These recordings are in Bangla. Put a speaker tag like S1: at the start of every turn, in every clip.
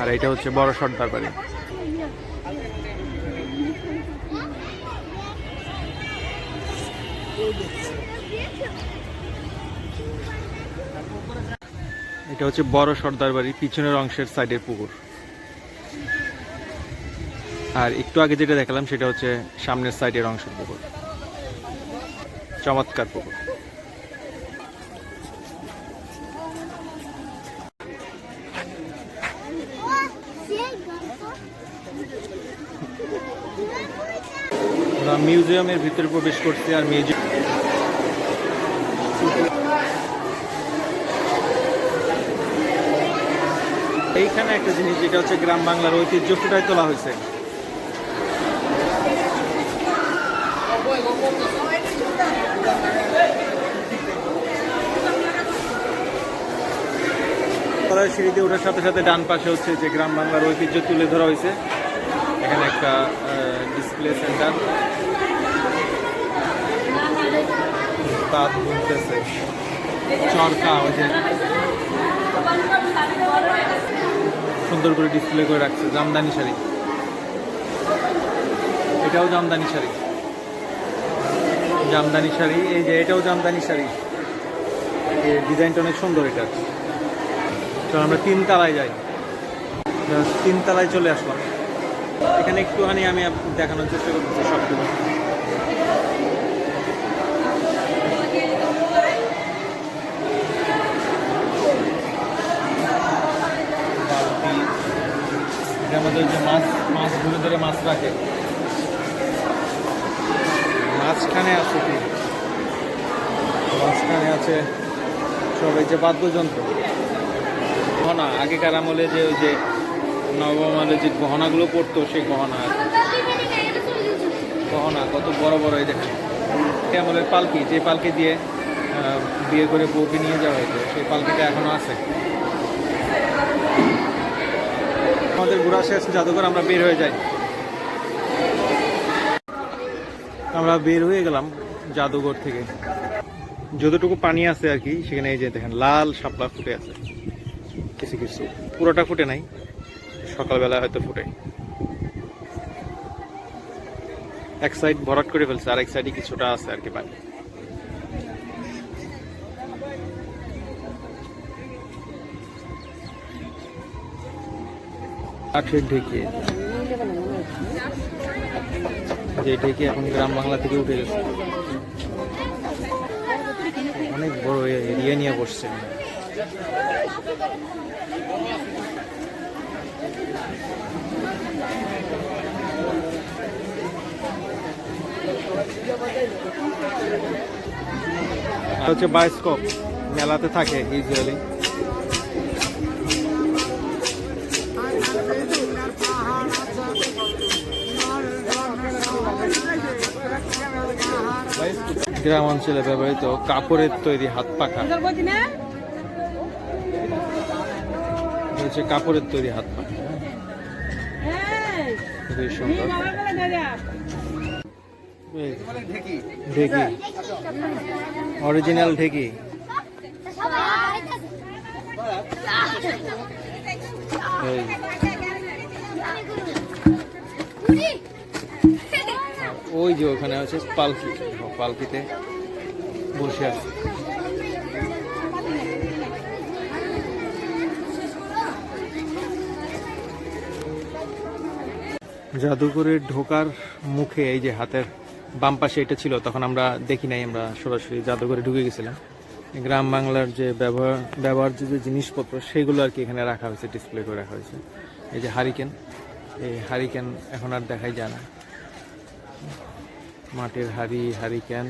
S1: আর এটা হচ্ছে বড় সর্দার বাড়ি। এটা হচ্ছে বড় সর্দার বাড়ি, পিছনের অংশের সাইডের পুকুর। আর একটু আগে যেটা দেখালাম, সেটা হচ্ছে সামনের সাইডের অংশের পুকুর। চমৎকার পুকুর। আমরা মিউজিয়ামের ভিতরে প্রবেশ করছি আর মিউজিয়াম এইখানে একটা জিনিস যেটা হচ্ছে গ্রাম বাংলার ঐতিহ্য ফুটায় তোলা হয়েছে। সিঁড়িতে ওঠার সাথে সাথে ডান পাশে হচ্ছে যে গ্রাম বাংলার ঐতিহ্য তুলে ধরা হয়েছে। এখানে একটা ডিসপ্লে সেন্টার তাঁত বুনতেছে চরকা, ওই যে সুন্দর করে ডিসপ্লে করে রাখছে, জামদানি শাড়ি। এটাও জামদানি শাড়ি। জামদানি শাড়ি, এই যে এটাও জামদানি শাড়ি। ডিজাইনটা অনেক সুন্দর এটা। চল আমরা তিন তালায় যাই। তিন তালায় চলে আসলাম। এখানে একটুখানি আমি দেখানোর চেষ্টা করতেছি সবগুলো। ওই যে মাছ মাছ ধরে ধরে মাছ রাখে। মাঝখানে আছে কি? মাঝখানে আছে সব, এই যে বাদ্যযন্ত্র। গহনা, আগেকার আমলে যে ওই যে নবম যে গহনাগুলো পড়তো সেই গহনা কি। গহনা, কত বড় বড়, এই দেখেন। এই আমলের পালকি, যে পালকি দিয়ে বিয়ে করে বউকে নিয়ে যাওয়া হতো সেই পালকিটা এখনও আছে। আমাদের ঘোরা শেষ জাদুঘর আমরা বের হয়ে যাই। আমরা বের হয়ে গেলাম জাদুঘর থেকে। যতটুকু পানি আছে আর কি, সেখানে এই যে দেখেন, লাল শাপলা ফুটে আছে। কিছু কিছু। পুরোটা ফুটে নাই সকালবেলা হয়তো ফুটে। এক সাইড ভরাট করে ফেলছে আর এক সাইডে কিছুটা আছে আর কি পানি। কাঠের ঢেকে। যে ঢেকে এখন গ্রাম বাংলা থেকে উঠে গেছে। অনেক বড় এরিয়া নিয়ে বসছে। হচ্ছে বায়োস্কোপ মেলাতে থাকে ইউজুয়ালি গ্রাম অঞ্চলে ব্যবহৃত কাপড়ের তৈরি হাত পাখা। হচ্ছে কাপড়ের তৈরি হাত পাখা। খুবই সুন্দর। ঢেকি। অরিজিনাল ঢেকি। এই। ওই যে ওখানে আছে পালকি। পালকিতে বসে আছে। জাদুঘরের ঢোকার মুখে এই যে হাতের বাম পাশে এটা ছিল, তখন আমরা দেখি নাই, আমরা সরাসরি জাদুঘরে ঢুকে গেছিলাম। গ্রাম বাংলার যে ব্যবহার ব্যবহার্য যে জিনিসপত্র, সেগুলো আর কি এখানে রাখা হয়েছে ডিসপ্লে করে রাখা হয়েছে। এই যে হারিকেন এই হারিকেন এখন আর দেখাই যায় না। মাটির হাড়ি হারিকেন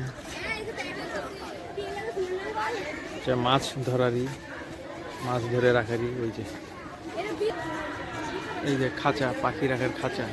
S1: মাছ ধরারই, মাছ ধরে রাখারই ওই যে। এই যে খাঁচা, পাখি রাখার খাঁচা।